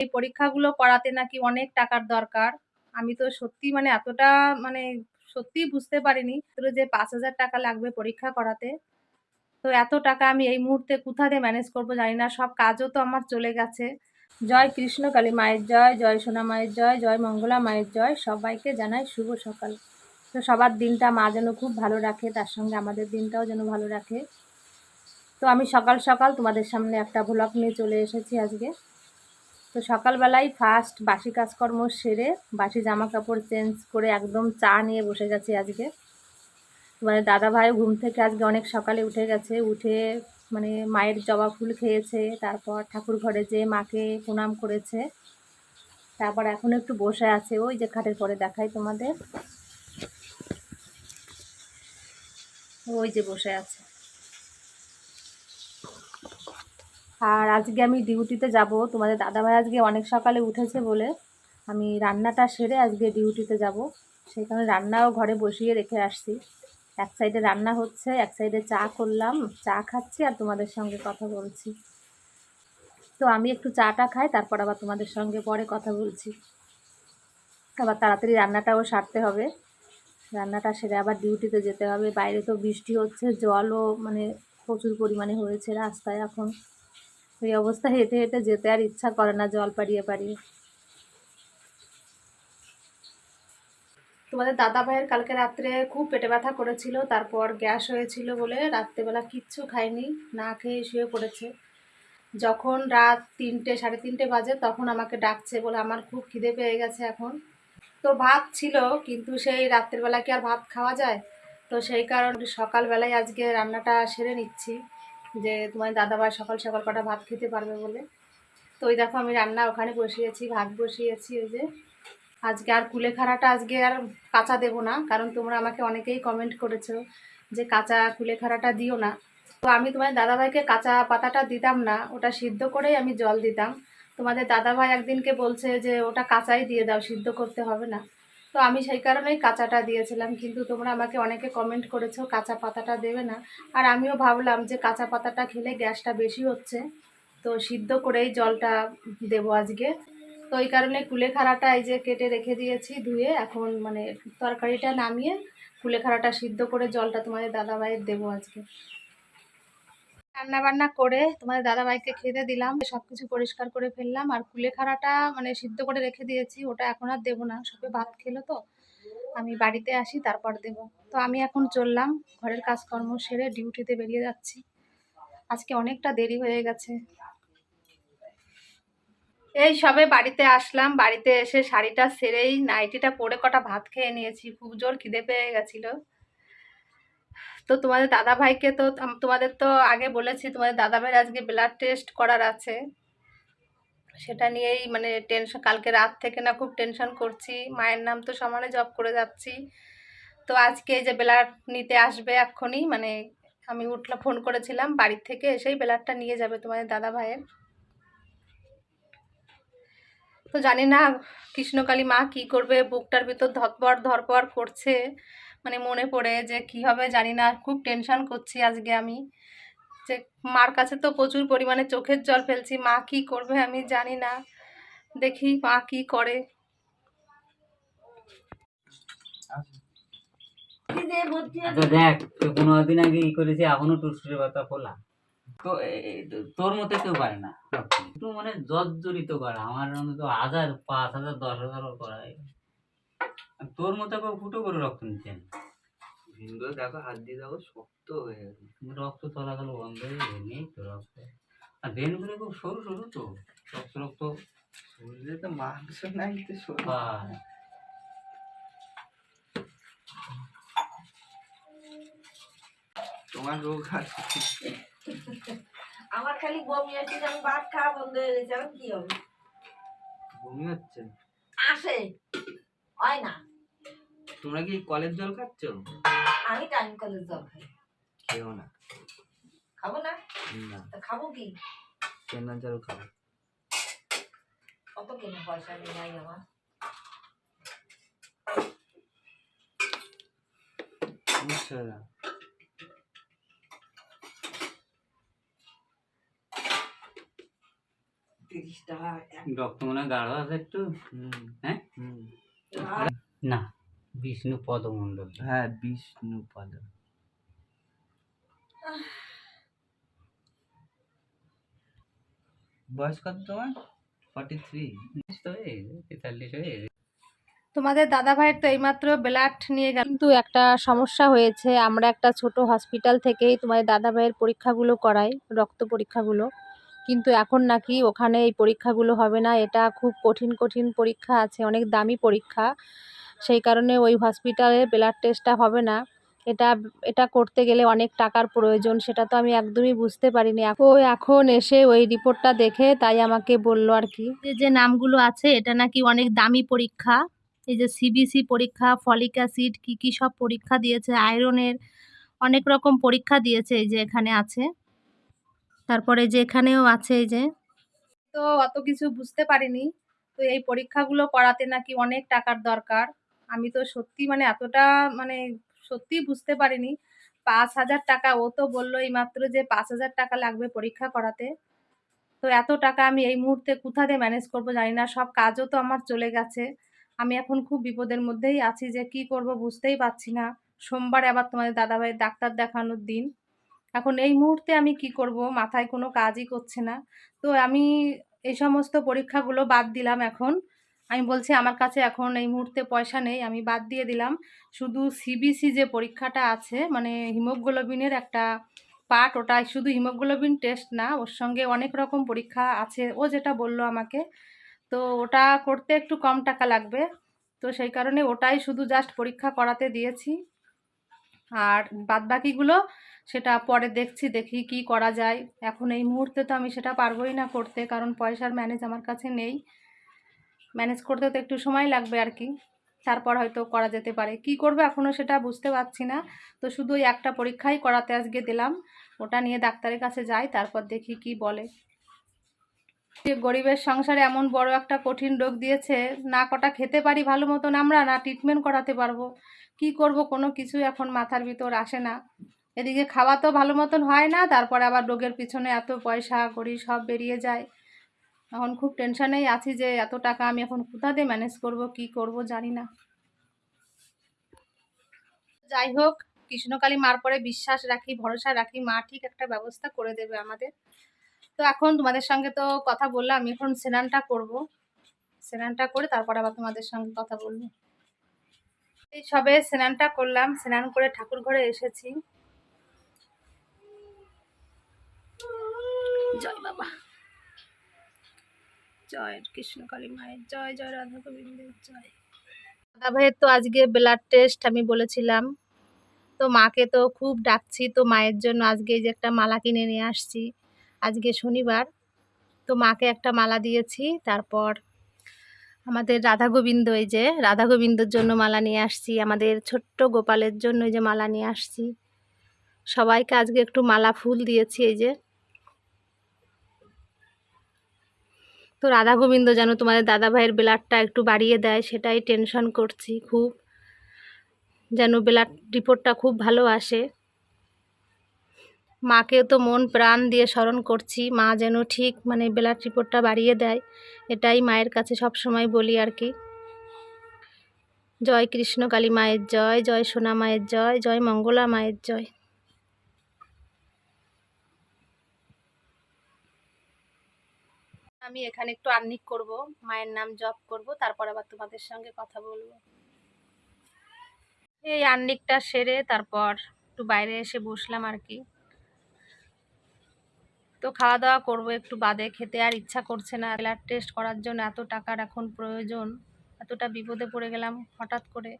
এই পরীক্ষাগুলো করাতে নাকি অনেক টাকার দরকার। আমি তো সত্যি মানে এতটা মানে সত্যিই বুঝতে পারিনি যে পাঁচ হাজার টাকা লাগবে পরীক্ষা করাতে। তো এত টাকা আমি এই মুহূর্তে কোথা দিয়ে ম্যানেজ করব জানি না, সব কাজও তো আমার চলে গেছে। জয় কৃষ্ণ কালী মায়ের জয় জয় সোনা মায়ের জয় জয় মঙ্গলা মায়ের জয়, সবাইকে জানাই শুভ সকাল। তো সবার দিনটা মা যেন খুব ভালো রাখে, তার সঙ্গে আমাদের দিনটাও যেন ভালো রাখে। তো আমি সকাল সকাল তোমাদের সামনে একটা ভ্লগ নিয়ে চলে এসেছি আজকে। তো সকালবেলায় ফার্স্ট বাসি কাজকর্ম সেরে বাসি জামা কাপড় চেঞ্জ করে একদম চা নিয়ে বসে গেছি আজকে। মানে দাদা ভাই ঘুম থেকে আজকে অনেক সকালে উঠে গেছে, উঠে মানে মায়ের জবা ফুল খেয়েছে, তারপর ঠাকুর ঘরে যেয়ে মাকে প্রণাম করেছে। তারপর এখন একটু বসে আছে, ওই যে খাটের পরে দেখাই তোমাদের। ওই যে বসে আছে। আর আজকে আমি ডিউটিতে যাব। তোমাদের দাদাভাই আজকে অনেক সকালে উঠেছে বলে আমি রান্নাটা সেরে আজকে ডিউটিতে যাব। সেই কারণে রান্নাও ঘরে বসিয়ে রেখে আসছি। এক সাইডে রান্না হচ্ছে, এক সাইডে চা করলাম, চা খাচ্ছি আর তোমাদের সঙ্গে কথা বলছি। তো আমি একটু চাটা খাই, তারপর আবার তোমাদের সঙ্গে পরে কথা বলছি। আবার তাড়াতাড়ি রান্নাটাও সারতে হবে। রান্নাটা সেরে আবার ডিউটিতে যেতে হবে। বাইরে তো বৃষ্টি হচ্ছে, জলও মানে প্রচুর পরিমাণে হয়েছে রাস্তায় এখন। এই অবস্থা হেঁটে হেঁটে যেতে আর ইচ্ছা করে না জল পাড়িয়ে পাড়িয়ে। তোমাদের দাদা ভাইয়ের কালকে রাত্রে খুব পেটে ব্যথা করেছিল, তারপর গ্যাস হয়েছিল বলে রাত্রেবেলা কিচ্ছু খায়নি, না খেয়ে শুয়ে পড়েছে। যখন রাত তিনটে, সাড়ে তিনটে বাজে তখন আমাকে ডাকছে বলে আমার খুব খিদে পেয়ে গেছে এখন। তো ভাত ছিল, কিন্তু সেই রাত্রেবেলা কি আর ভাত খাওয়া যায়? তো সেই কারণে সকালবেলায় আজকে রান্নাটা সেরে নিচ্ছি। যে তোমার দাদাভাই সকাল সকাল কটা ভাত খেতে পারবে বলে। তো ওই দেখো আমি রান্না ওখানে বসিয়েছি, ভাত বসিয়েছি ওই যে। আজকে আর কুলেখাড়াটা আজকে আর কাঁচা দেবো না, কারণ তোমরা আমাকে অনেকেই কমেন্ট করেছ যে কাঁচা কুলেখাড়াটা দিও না। তো আমি তোমার দাদাভাইকে কাঁচা পাতাটা দিতাম না, ওটা সিদ্ধ করেই আমি জল দিতাম। তোমাদের দাদাভাই একদিনকে বলছে যে ওটা কাঁচাই দিয়ে দাও, সিদ্ধ করতে হবে না। তো আমি সেই কারণেই কাঁচাটা দিয়েছিলাম, কিন্তু তোমরা আমাকে অনেকে কমেন্ট করেছ কাঁচা পাতাটা দেবে না। আর আমিও ভাবলাম যে কাঁচা পাতাটা খেলে গ্যাসটা বেশি হচ্ছে, তো সিদ্ধ করেই জলটা দেবো আজকে। তো ওই কারণে কুলেখাড়াটা এই যে কেটে রেখে দিয়েছি ধুয়ে, এখন মানে তরকারিটা নামিয়ে কুলেখাড়াটা সিদ্ধ করে জলটা তোমাদের দাদাভাইয়ের দেবো আজকে। রান্না বান্না করে তোমাদের দাদাভাইকে খেতে দিলাম সব কিছু পরিষ্কার করে ফেললাম, আর কুলেখাড়াটা মানে সিদ্ধ করে রেখে দিয়েছি, ওটা এখন আর দেবো না, সবে ভাত খেলো তো, আমি বাড়িতে আসি, তারপর দেব। তো আমি এখন চললাম, ঘরের কাজকর্ম সেরে ডিউটিতে বেরিয়ে যাচ্ছি। আজকে অনেকটা দেরি হয়ে গেছে। এই সবে বাড়িতে আসলাম, বাড়িতে এসে শাড়িটা সেরেই, নাইটিটা পরে কটা ভাত খেয়ে নিয়েছি, খুব জোর খিদে পেয়ে গেছিল। তো তোমাদের দাদা ভাইকে তো তোমাদের তো আগে বলেছি, তোমাদের দাদা ভাইয়ের আজকে ব্লাড টেস্ট করার আছে। সেটা নিয়েই মানে টেনশন কালকে রাত থেকে না খুব টেনশন করছি। মায়ের নাম তো সমানে জব করে যাচ্ছি। তো আজকে যে ব্লাড নিতে আসবে এক্ষুনি মানে আমি উঠলা ফোন করেছিলাম বাড়ির থেকে এসেই ব্লাডটা নিয়ে যাবে তোমাদের দাদা ভাইয়ের তো জানি না কৃষ্ণকালী মা কি করবে, বুকটার ভিতর ধরপর ধরপর করছে। মানে মনে পড়ে যে কি হবে জানি না খুব টেনশন করছি আজকে আমি। যে মার কাছে তো প্রচুর পরিমাণে চোখের জল ফেলছি মা কি করবে আমি জানি না। দেখি মা কি করে। আচ্ছা দেখ তো পনেরো দিন আগে ই করেছি এখনও টুসটুসের কথা খোলা তো তোর মতে কেউ পারে না? একটু মানে জর্জরিত করা আমার মনে তো হাজার পাঁচ হাজার দশ হাজারও করা হয়। তোর মতো কেউ ফুটো করে রক্ত নিচ্ছেন ভিন্ডো দেখো হাত দিয়ে দেখো শক্ত হয়ে গেছে। রক্ত চলাচল বন্ধ হয়ে নেই তো রক্ত। আর ভেনগুলো খুব সরু সরু তো। রক্ত রক্ত। শরীরে তো মাংস নাই তো পায় তোমার রোগ আছে। আমার খালি বমি আসছে যে আমি ভাত খাওয়া বন্ধ হয়ে গেছে এখন কি হবে? বমি হচ্ছে। আসে। হয় না। তোমরা কি কলের জল খাচ্ছ? আমি টাইম কলের জল খাই। খেও না। খাব না? না। তা খাব কি? কেনা জল খাব। কত কেনা পয়সা নেই নাই আমার। বুঝছ না টাকা এক রক্ত মনে হয় গাঢ় আছে একটু। হুম। হ্যাঁ? আর না। বিষ্ণু পদমণ্ডল হ্যাঁ বিষ্ণু পাদ বয়স কত তোমার? ফর্টি থ্রি তেতাল্লিশ হয়ে গেছে। তোমাদের দাদা ভাইয়ের তো এইমাত্র ব্লাড নিয়ে গেল। কিন্তু একটা সমস্যা হয়েছে আমরা একটা ছোট হসপিটাল থেকেই তোমাদের দাদা ভাইয়ের পরীক্ষাগুলো করাই রক্ত পরীক্ষাগুলো। কিন্তু এখন নাকি ওখানে এই পরীক্ষাগুলো হবে না এটা খুব কঠিন কঠিন পরীক্ষা আছে অনেক দামি পরীক্ষা। সেই কারণে ওই হসপিটালে ব্লাড টেস্টটা হবে না। এটা এটা করতে গেলে অনেক টাকার প্রয়োজন, সেটা তো আমি একদমই বুঝতে পারিনি। ও এখন এসে ওই রিপোর্টটা দেখে তাই আমাকে বলল আর কি। যে যে নামগুলো আছে, এটা নাকি অনেক দামি পরীক্ষা। এই যে সিবিসি পরীক্ষা, ফলিক অ্যাসিড, কী কী সব পরীক্ষা দিয়েছে, আয়রনের অনেক রকম পরীক্ষা দিয়েছে এই যে এখানে আছে। তারপরে যে এখানেও আছে এই যে। তো অত কিছু বুঝতে পারিনি। তো এই পরীক্ষাগুলো করাতে নাকি অনেক টাকার দরকার। আমি তো সত্যি মানে এতটা মানে সত্যি বুঝতে পারিনি। পাঁচ হাজার টাকা, ও তো বলল এইমাত্র যে পাঁচ হাজার টাকা লাগবে পরীক্ষা করাতে। তো এত টাকা আমি এই মুহূর্তে কোথা দিয়ে ম্যানেজ করব জানি না, সব কাজও তো আমার চলে গেছে। আমি এখন খুব বিপদের মধ্যেই আছি যে কি করব বুঝতেই পারছি না। সোমবার আবার তোমাদের দাদাভাইয়ের ডাক্তার দেখানোর দিন। এখন এই মুহূর্তে আমি কি করব, মাথায় কোনো কাজই করছে না। তো আমি এই সমস্ত পরীক্ষাগুলো বাদ দিলাম এখন। আমি বলছি, আমার কাছে এখন এই মুহূর্তে পয়সা নেই। আমি বাদ দিয়ে দিলাম। শুধু সিবিসি যে পরীক্ষাটা আছে মানে হিমোগ্লোবিনের একটা পার্ট, ওটা শুধু হিমোগ্লোবিন টেস্ট না, ওর সঙ্গে অনেক রকম পরীক্ষা আছে। ও যেটা বলল আমাকে, তো ওটা করতে একটু কম টাকা লাগবে। তো সেই কারণে ওটাই শুধু জাস্ট পরীক্ষা করাতে দিয়েছি। আর বাদবাকিগুলো সেটা পরে দেখছি, দেখি কি করা যায়। এখন এই মুহূর্তে তো আমি সেটা পারবই না করতে, কারণ পয়সার ম্যানেজ আমার কাছে নেই। ম্যানেজ করতে তো একটু সময় লাগবে আর কি তারপর হয়তো করা যেতে পারে। কি করব এখনও সেটা বুঝতে পারছি না। তো শুধু ওই একটা পরীক্ষাই করাতে আজকে দিলাম। ওটা নিয়ে ডাক্তারের কাছে যাই, তারপর দেখি কি বলে। যে গরিবের সংসারে এমন বড় একটা কঠিন রোগ দিয়েছে, না কটা খেতে পারি ভালো মতন আমরা, না ট্রিটমেন্ট করাতে পারব। কি করব, কোনো কিছু এখন মাথার ভিতর আসে না। এদিকে খাওয়া তো ভালো মতন হয় না, তারপর আবার রোগের পিছনে এত পয়সা করি, সব বেরিয়ে যায়। এখন খুব টেনশনেই আছি যে এত টাকা আমি এখন কোথা দিয়ে ম্যানেজ করব, কি করব জানি না। যাই হোক, কৃষ্ণকালী মার পরে বিশ্বাস রাখি, ভরসা রাখি, মা ঠিক একটা ব্যবস্থা করে দেবে আমাদের। তো এখন তোমাদের সঙ্গে তো কথা বললাম, আমি এখন স্নানটা করব। স্নানটা করে তারপর আবার তোমাদের সঙ্গে কথা বলব। এই সবে স্নানটা করলাম, স্নান করে ঠাকুর ঘরে এসেছি। জয় বাবা। জয় কৃষ্ণকালী মায়ের জয় জয় রাধা গোবিন্দের জয়। দাদা ভাইয়ের তো আজকে ব্লাড টেস্ট আমি বলেছিলাম। তো মাকে তো খুব ডাকছি, তো মায়ের জন্য আজকে যে একটা মালা কিনে নিয়ে আসছি। আজকে শনিবার, তো মাকে একটা মালা দিয়েছি, তারপর আমাদের রাধা গোবিন্দ এই যে, রাধা গোবিন্দর জন্য মালা নিয়ে আসছি, আমাদের ছোট্ট গোপালের জন্য যে মালা নিয়ে আসছি। সবাইকে আজকে একটু মালা ফুল দিয়েছি এই যে। তো রাধা গোবিন্দ যেন তোমাদের দাদা ভাইয়ের ব্লাডটা একটু বাড়িয়ে দেয়, সেটাই টেনশন করছি খুব। যেন ব্লাড রিপোর্টটা খুব ভালো আসে। মাকে তো মন প্রাণ দিয়ে স্মরণ করছি, মা যেন ঠিক মানে ব্লাড রিপোর্টটা বাড়িয়ে দেয়, এটাই মায়ের কাছে সব সময় বলি আর কি। জয় কৃষ্ণ কালী মায়ের জয় জয় সোনা মায়ের জয় জয় মঙ্গলা মায়ের জয়। আমি এখানে একটু আর্নিক করব, মায়ের নাম জপ করব, তারপর আবার তোমাদের সঙ্গে কথা বলব। এই আর্নিকটা সেরে তারপর একটু বাইরে এসে বসলাম আর কি। তো খাওয়া দাওয়া করব একটু বাদে, খেতে আর ইচ্ছা করছে না। ব্লাড টেস্ট করার জন্য এত টাকার এখন প্রয়োজন, এতটা বিপদে পড়ে গেলাম হঠাৎ করে।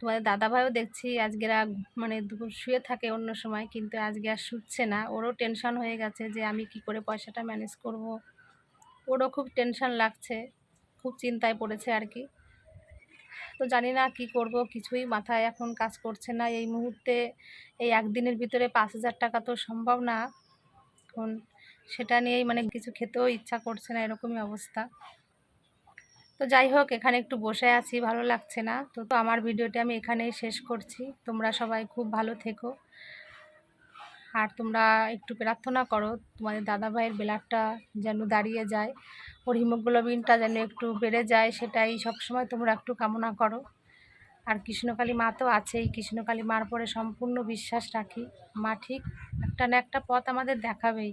তোমাদের দাদাভাইও দেখছি আজকে আর মানে দুপুর শুয়ে থাকে অন্য সময়, কিন্তু আজকে আর শুচ্ছে না। ওরও টেনশন হয়ে গেছে যে আমি কি করে পয়সাটা ম্যানেজ করব। ওরও খুব টেনশন লাগছে, খুব চিন্তায় পড়েছে আর কি। তো জানি না কি করব, কিছুই মাথায় এখন কাজ করছে না। এই মুহূর্তে এই একদিনের ভিতরে পাঁচ হাজার টাকা তো সম্ভব না। এখন সেটা নিয়েই মানে কিছু খেতেও ইচ্ছা করছে না, এরকমই অবস্থা। তো যাই হোক, এখানে একটু বসে আছি, ভালো লাগছে না। তো তো আমার ভিডিওটি আমি এখানেই শেষ করছি। তোমরা সবাই খুব ভালো থেকো। আর তোমরা একটু প্রার্থনা করো, তোমাদের দাদা ভাইয়ের ব্লাডটা যেন দাঁড়িয়ে যায়, ওর হিমোগ্লোবিনটা যেন একটু বেড়ে যায়, সেটাই সবসময় তোমরা একটু কামনা করো। আর কৃষ্ণকালী মা তো আছেই, কৃষ্ণকালী মার পরে সম্পূর্ণ বিশ্বাস রাখি। মা ঠিক একটা না একটা পথ আমাদের দেখাবেই।